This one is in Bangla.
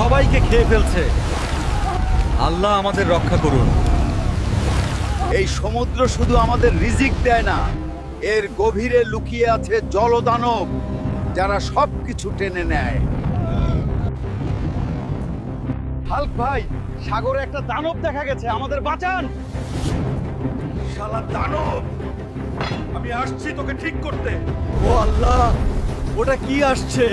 সবাইকে খেয়ে ফেলছে। আল্লাহ আমাদের রক্ষা করুন। এই সমুদ্র শুধু আমাদের রিজিক দেয় না, এর গভীরে লুকিয়ে আছে জলদানব, যারা সবকিছু টেনে নেয়। হাল্ক ভাই, সাগরে একটা দানব দেখা গেছে, আমাদের বাঁচান! শালা দানব! আমি আসছি তোকে ঠিক করতে। ও আল্লাহ, ওটা কি আসছে?